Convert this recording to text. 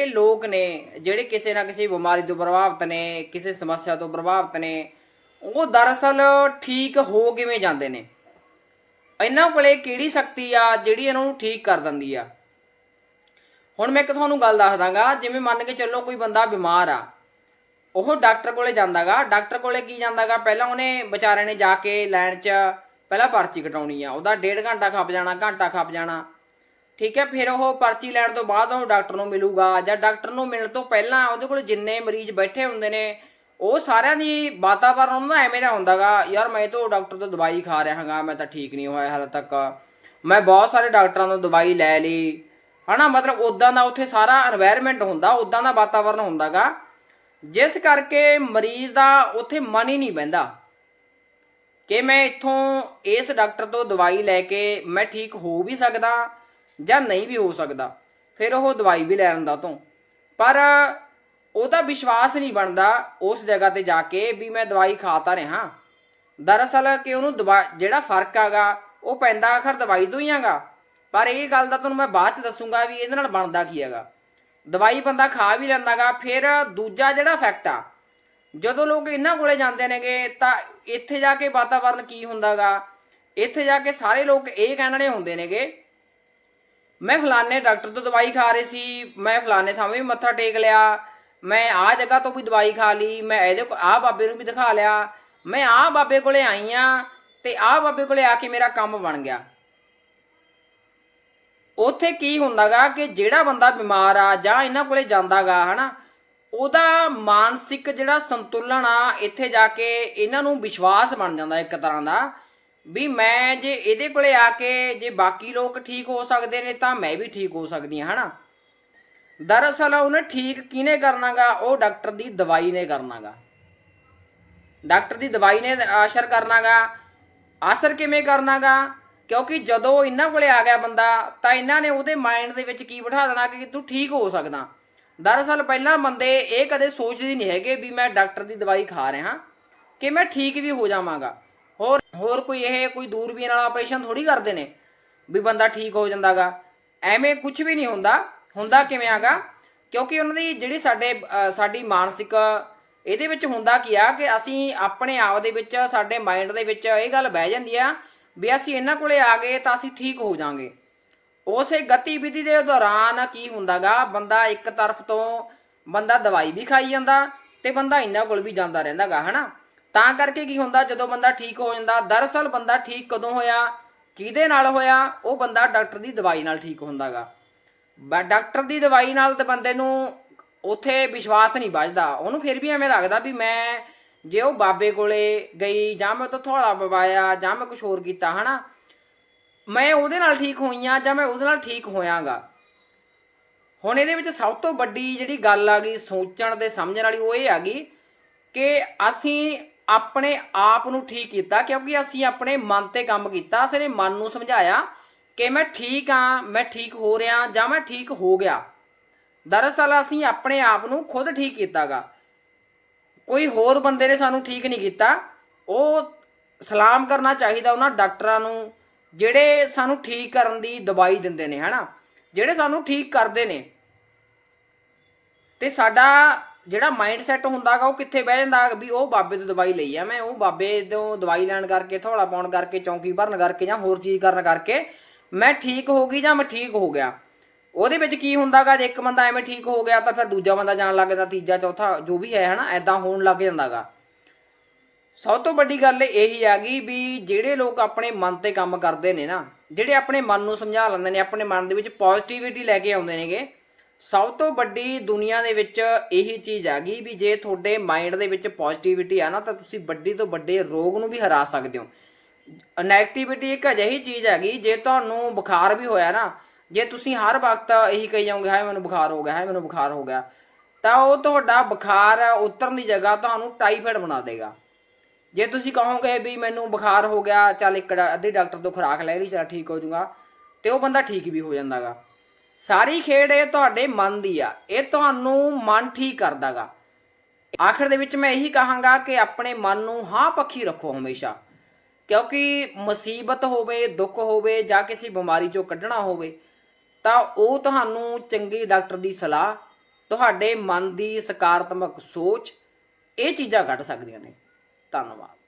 ਜਿਹੜੇ ਲੋਕ ਨੇ, ਜਿਹੜੇ ਕਿਸੇ ਨਾ ਕਿਸੇ ਬਿਮਾਰੀ ਤੋਂ ਪ੍ਰਭਾਵਿਤ ਨੇ, ਕਿਸੇ ਸਮੱਸਿਆ ਤੋਂ ਪ੍ਰਭਾਵਿਤ ਨੇ, ਉਹ ਦਰਅਸਲ ਠੀਕ ਹੋ ਕਿਵੇਂ ਜਾਂਦੇ ਨੇ? ਇਹਨਾਂ ਕੋਲੇ ਕਿਹੜੀ ਸ਼ਕਤੀ ਆ ਜਿਹੜੀ ਇਹਨਾਂ ਨੂੰ ਠੀਕ ਕਰ ਦਿੰਦੀ ਆ? ਹੁਣ ਮੈਂ ਇੱਕ ਤੁਹਾਨੂੰ ਗੱਲ ਦੱਸ ਦਾਂਗਾ, ਜਿਵੇਂ ਮੰਨ ਕੇ ਚੱਲੋ ਕੋਈ ਬੰਦਾ ਬਿਮਾਰ ਆ, ਉਹ ਡਾਕਟਰ ਕੋਲੇ ਜਾਂਦਾਗਾ। ਡਾਕਟਰ ਕੋਲੇ ਕੀ ਜਾਂਦਾਗਾ? ਪਹਿਲਾਂ ਉਹਨੇ ਵਿਚਾਰੇ ਨੇ ਜਾ ਕੇ ਲਾਈਨ 'ਚ ਪਹਿਲਾਂ ਪਰਚੀ ਕਟਾਉਣੀ ਆ। ਉਹਦਾ ਡੇਢ ਘੰਟਾ ਖੱਪ ਜਾਣਾ, ਘੰਟਾ ਖੱਪ ਜਾਣਾ। ਠੀਕ ਹੈ, ਫਿਰ ਉਹ ਪਰਚੀ ਲੈਣ ਤੋਂ ਬਾਅਦ ਉਹ ਡਾਕਟਰ ਨੂੰ ਮਿਲੂਗਾ ਜਾਂ ਡਾਕਟਰ ਨੂੰ ਮਿਲਣ ਤੋਂ ਪਹਿਲਾਂ ਉਹਦੇ ਕੋਲ ਜਿੰਨੇ ਮਰੀਜ਼ ਬੈਠੇ ਹੁੰਦੇ ਨੇ, ਉਹ ਸਾਰਿਆਂ ਦੀ ਵਾਤਾਵਰਨ ਉਹਨਾਂ ਦਾ ਐਵੇਂ ਦਾ ਹੁੰਦਾਗਾ, ਯਾਰ ਮੈਂ ਤਾਂ ਡਾਕਟਰ ਤੋਂ ਦਵਾਈ ਖਾ ਰਿਹਾ ਹਾਂਗਾ, ਮੈਂ ਤਾਂ ਠੀਕ ਨਹੀਂ ਹੋਇਆ ਹਾਲੇ ਤੱਕ। ਮੈਂ ਬਹੁਤ ਸਾਰੇ ਡਾਕਟਰਾਂ ਤੋਂ ਦਵਾਈ ਲੈ ਲਈ, ਹਨਾ, ਮਤਲਬ ਉਦਾਂ ਦਾ ਉੱਥੇ ਸਾਰਾ এনवायरमेंट ਹੁੰਦਾ ਉਦਾਂ ਦਾ ਵਾਤਾਵਰਨ ਹੁੰਦਾਗਾ। ਜਿਸ ਕਰਕੇ ਮਰੀਜ਼ ਦਾ ਉੱਥੇ ਮਨ ਹੀ ਨਹੀਂ ਬੈਂਦਾ ਕਿ ਮੈਂ ਇੱਥੋਂ ਇਸ ਡਾਕਟਰ ਤੋਂ ਦਵਾਈ ਲੈ ਕੇ ਮੈਂ ਠੀਕ ਹੋ ਵੀ ਸਕਦਾ ਜਾਂ ਨਹੀਂ ਵੀ ਹੋ ਸਕਦਾ, ਫਿਰ ਉਹ ਦਵਾਈ ਵੀ ਲੈ ਲੈਂਦਾ ਤੋਂ। ਪਰ ਉਹਦਾ ਵਿਸ਼ਵਾਸ ਨਹੀਂ ਬਣਦਾ ਉਸ ਜਗ੍ਹਾ ਤੇ ਜਾ ਕੇ ਵੀ ਮੈਂ ਦਵਾਈ ਖਾ ਤਾਂ ਰਿਹਾ। ਦਰਅਸਲ ਕਿ ਉਹਨੂੰ ਦਵਾ, ਜਿਹੜਾ ਫ਼ਰਕ ਆਗਾ ਉਹ ਪੈਂਦਾ ਆਖਰ ਦਵਾਈ ਤੋਂ ਹੀ ਆਗਾ ਪਰ ਇਹ ਗੱਲ ਦਾ ਤੁਹਾਨੂੰ ਮੈਂ ਬਾਅਦ ਚ ਦੱਸੂਗਾ ਵੀ ਇਹਦੇ ਨਾਲ ਬਣਦਾ ਕੀ ਹੈਗਾ। ਦਵਾਈ ਬੰਦਾ ਖਾ ਵੀ ਲੈਂਦਾਗਾ ਫਿਰ ਦੂਜਾ ਜਿਹੜਾ ਇਫੈਕਟ ਆ, ਜਦੋਂ ਲੋਕ ਇਹਨਾਂ ਕੋਲੇ ਜਾਂਦੇ ਨੇਗੇ, ਤਾਂ ਇੱਥੇ ਜਾ ਕੇ ਵਾਤਾਵਰਨ ਕੀ ਹੁੰਦਾਗਾ ਇੱਥੇ ਜਾ ਕੇ ਸਾਰੇ ਲੋਕ ਇਹ ਕਹਿਣ ਵਾਲੇ ਹੁੰਦੇ ਨੇਗੇ ਮੈਂ ਫਲਾਣੇ ਡਾਕਟਰ ਤੋਂ ਦਵਾਈ ਖਾ ਰਹੀ ਸੀ, ਮੈਂ ਫਲਾਣੇ ਥਾਂ ਵੀ ਮੱਥਾ ਟੇਕ ਲਿਆ, ਮੈਂ ਆਹ ਜਗ੍ਹਾ ਤੋਂ ਵੀ ਦਵਾਈ ਖਾ ਲਈ, ਮੈਂ ਇਹਦੇ ਕੋ, ਆਹ ਬਾਬੇ ਨੂੰ ਵੀ ਦਿਖਾ ਲਿਆ, ਮੈਂ ਆਹ ਬਾਬੇ ਕੋਲੇ ਆਈ ਆ ਤੇ ਆਹ ਬਾਬੇ ਕੋਲੇ ਆ ਕੇ ਮੇਰਾ ਕੰਮ ਬਣ ਗਿਆ। ਉੱਥੇ ਕੀ ਹੁੰਦਾਗਾ ਕਿ ਜਿਹੜਾ ਬੰਦਾ ਬਿਮਾਰ ਆ ਜਾਂ ਇਹਨਾਂ ਕੋਲੇ ਜਾਂਦਾਗਾ, ਹਨਾ, ਉਹਦਾ ਮਾਨਸਿਕ ਜਿਹੜਾ ਸੰਤੁਲਨ ਆ, ਇੱਥੇ ਜਾ ਕੇ ਇਹਨਾਂ ਨੂੰ ਵਿਸ਼ਵਾਸ ਬਣ ਜਾਂਦਾ ਇੱਕ ਤਰ੍ਹਾਂ ਦਾ। ਵੀ ਮੈਂ ਜੇ ਇਹਦੇ ਕੋਲੇ ਆ ਕੇ ਜੇ ਬਾਕੀ ਲੋਕ ਠੀਕ ਹੋ ਸਕਦੇ ਨੇ ਤਾਂ ਮੈਂ ਵੀ ਠੀਕ ਹੋ ਸਕਦੀ ਹਾਂ, ਹਨਾ? ਦਰਅਸਲ ਉਹਨੇ ਠੀਕ ਕਿਹਨੇ ਕਰਨਾਗਾ? ਉਹ ਡਾਕਟਰ ਦੀ ਦਵਾਈ ਨੇ ਕਰਨਾਗਾ। ਡਾਕਟਰ ਦੀ ਦਵਾਈ ਨੇ ਅਸਰ ਕਰਨਾਗਾ। ਅਸਰ ਕਿਵੇਂ ਕਰਨਾਗਾ? ਕਿਉਂਕਿ ਜਦੋਂ ਇਹਨਾਂ ਕੋਲੇ ਆ ਗਿਆ ਬੰਦਾ, ਤਾਂ ਇਹਨਾਂ ਨੇ ਉਹਦੇ ਮਾਈਂਡ ਦੇ ਵਿੱਚ ਕੀ ਬਿਠਾ ਦੇਣਾ ਕਿ ਤੂੰ ਠੀਕ ਹੋ ਸਕਦਾ। ਦਰਅਸਲ ਪਹਿਲਾਂ ਬੰਦੇ ਇਹ ਕਦੇ ਸੋਚਦੇ ਨਹੀਂ ਹੈਗੇ ਵੀ ਮੈਂ ਡਾਕਟਰ ਦੀ ਦਵਾਈ ਖਾ ਰਿਹਾ ਕਿ ਮੈਂ ਠੀਕ ਵੀ ਹੋ ਜਾਵਾਂਗਾ। ਹੋਰ ਹੋਰ ਕੋਈ ਇਹ ਕੋਈ ਦੂਰਬੀਨ ਵਾਲਾ ਆਪਰੇਸ਼ਨ ਥੋੜੀ ਕਰਦੇ ਨੇ ਵੀ ਬੰਦਾ ਠੀਕ ਹੋ ਜਾਂਦਾਗਾ। ਐਵੇਂ ਕੁਝ ਵੀ ਨਹੀਂ ਹੁੰਦਾ। ਹੁੰਦਾ ਕਿਵੇਂ ਆਗਾ? ਕਿਉਂਕਿ ਉਹਨਾਂ ਦੀ ਜਿਹੜੀ ਸਾਡੇ ਸਾਡੀ ਮਾਨਸਿਕ, ਇਹਦੇ ਵਿੱਚ ਹੁੰਦਾ ਕੀ ਆ ਕਿ ਅਸੀਂ ਆਪਣੇ ਆਪ ਦੇ ਵਿੱਚ, ਸਾਡੇ ਮਾਈਂਡ ਦੇ ਵਿੱਚ ਇਹ ਗੱਲ ਬਹਿ ਜਾਂਦੀ ਆ ਵੀ ਅਸੀਂ ਇਹਨਾਂ ਕੋਲੇ ਆ ਗਏ ਤਾਂ ਅਸੀਂ ਠੀਕ ਹੋ ਜਾਾਂਗੇ ਉਸੇ ਗਤੀਵਿਧੀ ਦੇ ਦੌਰਾਨ ਕੀ ਹੁੰਦਾਗਾ? ਬੰਦਾ ਇੱਕ ਤਰਫ ਤੋਂ ਬੰਦਾ ਦਵਾਈ ਵੀ ਖਾਈ ਜਾਂਦਾ ਤੇ ਬੰਦਾ ਇਹਨਾਂ ਕੋਲ ਵੀ ਜਾਂਦਾ ਰਹਿੰਦਾਗਾ, ਹਨਾ? ਤਾਂ ਕਰਕੇ ਕੀ ਹੁੰਦਾ, ਜਦੋਂ ਬੰਦਾ ਠੀਕ ਹੋ ਜਾਂਦਾ, ਦਰਅਸਲ ਬੰਦਾ ਠੀਕ ਕਦੋਂ ਹੋਇਆ, ਕਿਹਦੇ ਨਾਲ ਹੋਇਆ, ਉਹ ਬੰਦਾ ਡਾਕਟਰ ਦੀ ਦਵਾਈ ਨਾਲ ਠੀਕ ਹੁੰਦਾਗਾ। ਬਾ, ਡਾਕਟਰ ਦੀ ਦਵਾਈ ਨਾਲ ਤੇ ਬੰਦੇ ਨੂੰ ਉਥੇ ਵਿਸ਼ਵਾਸ ਨਹੀਂ ਵੱਜਦਾ। ਉਹਨੂੰ ਫਿਰ ਵੀ ਐਵੇਂ ਲੱਗਦਾ ਵੀ ਮੈਂ ਜੇ ਉਹ ਬਾਬੇ ਕੋਲੇ ਗਈ, ਜਾਂ ਮੈਂ ਉਹ ਤੋਂ ਥੋੜਾ ਪਵਾਇਆ, ਜਾਂ ਮੈਂ ਕੁਝ ਹੋਰ ਕੀਤਾ, ਹਨਾ, ਮੈਂ ਉਹਦੇ ਨਾਲ ਠੀਕ ਹੋਈ ਆ ਜਾਂ ਮੈਂ ਉਹਦੇ ਨਾਲ ਠੀਕ ਹੋਇਆਗਾ। ਹੁਣ ਇਹਦੇ ਵਿੱਚ ਸਭ ਤੋਂ ਵੱਡੀ ਜਿਹੜੀ ਗੱਲ ਆ ਗਈ ਸੋਚਣ ਤੇ ਸਮਝਣ ਵਾਲੀ, ਉਹ ਇਹ ਆ ਗਈ ਕਿ ਅਸੀਂ ਆਪਣੇ ਆਪ ਨੂੰ ਠੀਕ ਕੀਤਾ, ਕਿਉਂਕਿ ਅਸੀਂ ਆਪਣੇ ਮਨ ਤੇ ਕੰਮ ਕੀਤਾ, ਅਸੀਂ ਮਨ ਨੂੰ ਸਮਝਾਇਆ ਕਿ ਮੈਂ ਠੀਕ ਆ ਮੈਂ ਠੀਕ ਹੋ ਰਿਹਾ ਜਾਂ ਮੈਂ ਠੀਕ ਹੋ ਗਿਆ। ਦਰਅਸਲ ਅਸੀਂ ਆਪਣੇ ਆਪ ਨੂੰ ਖੁਦ ਠੀਕ ਕੀਤਾਗਾ। ਕੋਈ ਹੋਰ ਬੰਦੇ ਨੇ ਸਾਨੂੰ ਠੀਕ ਨਹੀਂ ਕੀਤਾ, ਉਹ ਸਲਾਮ ਕਰਨਾ ਚਾਹੀਦਾ ਉਹਨਾਂ ਡਾਕਟਰਾਂ ਨੂੰ, ਜਿਹੜੇ ਸਾਨੂੰ ਠੀਕ ਕਰਨ ਦੀ ਦਵਾਈ ਦਿੰਦੇ ਨੇ, ਹਨਾ? ਜਿਹੜੇ ਸਾਨੂੰ ਠੀਕ ਕਰਦੇ ਨੇ। ਤੇ ਸਾਡਾ ਜਿਹੜਾ ਮਾਈਂਡ ਸੈਟ ਹੁੰਦਾਗਾ, ਉਹ ਕਿੱਥੇ ਬਹਿ ਜਾਂਦਾ ਵੀ ਉਹ ਬਾਬੇ ਤੋਂ ਦਵਾਈ ਲਈ ਆ ਮੈਂ, ਉਹ ਬਾਬੇ ਤੋਂ ਦਵਾਈ ਲੈਣ ਕਰਕੇ, ਥੋੜਾ ਪਾਉਣ ਕਰਕੇ, ਚੌਂਕੀ ਭਰਨ ਕਰਕੇ ਜਾਂ ਹੋਰ ਚੀਜ਼ ਕਰਨ ਕਰਕੇ ਮੈਂ ਠੀਕ ਹੋ ਗਈ ਜਾਂ ਮੈਂ ਠੀਕ ਹੋ ਗਿਆ। ਉਹਦੇ ਵਿੱਚ ਕੀ ਹੁੰਦਾਗਾ, ਜੇ ਇੱਕ ਬੰਦਾ ਐਵੇਂ ਠੀਕ ਹੋ ਗਿਆ ਤਾਂ ਫਿਰ ਦੂਜਾ ਬੰਦਾ ਜਾਣ ਲੱਗਦਾ ਤੀਜਾ, ਚੌਥਾ, ਜੋ ਵੀ ਹੈ, ਹਨਾ ਐਦਾਂ ਹੋਣ ਲੱਗ ਜਾਂਦਾਗਾ। ਸਭ ਤੋਂ ਵੱਡੀ ਗੱਲ ਇਹੀ ਆ ਗਈ ਵੀ ਜਿਹੜੇ ਲੋਕ ਆਪਣੇ ਮਨ ਤੇ ਕੰਮ ਕਰਦੇ ਨੇ ਨਾ, ਜਿਹੜੇ ਆਪਣੇ ਮਨ ਨੂੰ ਸਮਝਾ ਲੈਂਦੇ ਨੇ, ਆਪਣੇ ਮਨ ਦੇ ਵਿੱਚ ਪੋਜ਼ਿਟਿਵਿਟੀ ਲੈ ਕੇ ਆਉਂਦੇ ਨੇਗੇ ਸਭ ਤੋਂ ਵੱਡੀ ਦੁਨੀਆ ਦੇ ਵਿੱਚ ਇਹੀ ਚੀਜ਼ ਆ ਗਈ ਵੀ ਜੇ ਤੁਹਾਡੇ ਮਾਈਂਡ ਦੇ ਵਿੱਚ ਪੋਜ਼ਿਟਿਵਿਟੀ ਆ ਨਾ, ਤਾਂ ਤੁਸੀਂ ਵੱਡੀ ਤੋਂ ਵੱਡੇ ਰੋਗ ਨੂੰ ਵੀ ਹਰਾ ਸਕਦੇ ਹੋ। ਨੈਗੇਟਿਵਿਟੀ ਇੱਕ ਅਜਿਹੀ ਚੀਜ਼ ਹੈਗੀ, ਜੇ ਤੁਹਾਨੂੰ ਬੁਖਾਰ ਵੀ ਹੋਇਆ ਨਾ, ਜੇ ਤੁਸੀਂ ਹਰ ਵਕਤ ਇਹੀ ਕਹੀ ਜਾਓਗੇ, ਹਾਏ, ਮੈਨੂੰ ਬੁਖਾਰ ਹੋ ਗਿਆ, ਹਾਏ, ਮੈਨੂੰ ਬੁਖਾਰ ਹੋ ਗਿਆ, ਤਾਂ ਉਹ ਤੁਹਾਡਾ ਬੁਖਾਰ ਉਤਰਨ ਦੀ ਜਗ੍ਹਾ ਤੁਹਾਨੂੰ ਟਾਈਫਾਇਡ ਬਣਾ ਦੇਗਾ। ਜੇ ਤੁਸੀਂ ਕਹੋਗੇ ਵੀ ਮੈਨੂੰ ਬੁਖਾਰ ਹੋ ਗਿਆ, ਚੱਲ ਇੱਕ ਡਾ- ਅੱਧੀ ਡਾਕਟਰ ਤੋਂ ਖੁਰਾਕ ਲੈ ਲਈ, ਚਲ ਠੀਕ ਹੋ ਜਾਊਗਾ ਤੇ ਉਹ ਬੰਦਾ ਠੀਕ ਵੀ ਹੋ ਜਾਂਦਾਗਾ। ਸਾਰੀ ਖੇਡ ਇਹ ਤੁਹਾਡੇ ਮਨ ਦੀ ਆ। ਇਹ ਤੁਹਾਨੂੰ ਮਨ ਠੀਕ ਕਰਦਾਗਾ। ਆਖਰ ਦੇ ਵਿੱਚ ਮੈਂ ਇਹੀ ਕਹਾਂਗਾ ਕਿ ਆਪਣੇ ਮਨ ਨੂੰ ਹਾਂ ਪੱਖੀ ਰੱਖੋ ਹਮੇਸ਼ਾ। ਕਿਉਂਕਿ ਮੁਸੀਬਤ ਹੋਵੇ, ਦੁੱਖ ਹੋਵੇ ਜਾਂ ਕਿਸੇ ਬਿਮਾਰੀ ਚੋਂ ਕੱਢਣਾ ਹੋਵੇ, ਤਾਂ ਉਹ ਤੁਹਾਨੂੰ ਚੰਗੀ ਡਾਕਟਰ ਦੀ ਸਲਾਹ, ਤੁਹਾਡੇ ਮਨ ਦੀ ਸਕਾਰਾਤਮਕ ਸੋਚ, ਇਹ ਚੀਜ਼ਾਂ ਕੱਢ ਸਕਦੀਆਂ ਨੇ। ਧੰਨਵਾਦ।